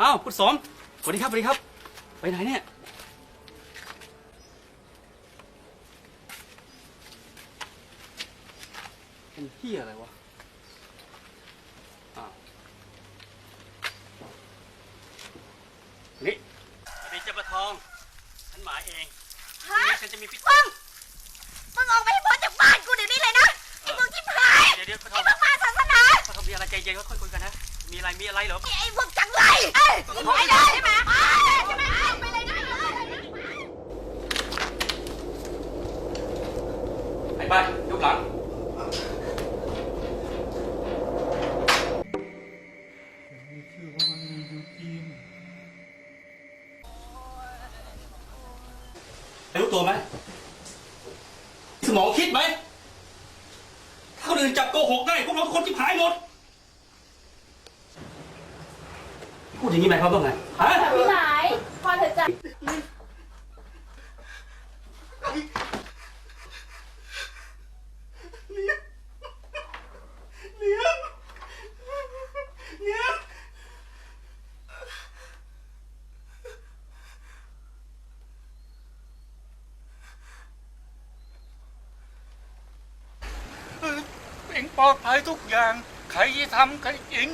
อ้าวคุณสมสวัสดีครับสวัสดีครับ ไปไหนเนี่ย เป็นเฮียอะไรวะอ้าวนี่สวัสดีเจ้าปลาทอง ฉันหมายเองฮะฉันจะมีพิธีมึงมึงออกไปให้พ้นจากบ้านกูเดี๋ยวนี้เลยนะไอ้พวกที่พายเดี๋ยวเดี๋ยวปลาทไอ้องพวกมาศาสนาปลาทองมีอะไรใจเย็นค่อยๆคุยกันนะ มีอะไรมีอะไรเหรอไอ้พวกจัง ไปเลยใช่ไหมใช่ไหมไปเลยนะไอ้บ้านยกหลัง รู้ตัวไหม สมองคิดไหม ถ้าคนอื่นจับโกหกได้พวกเราทุกคนที่หายหมด พูดอย่างนี้หมายความว่าไงฮะพี่หมายพอเถอะจ้ะเองปลอดภัยทุกอย่าง ใครที่ทำใครเอง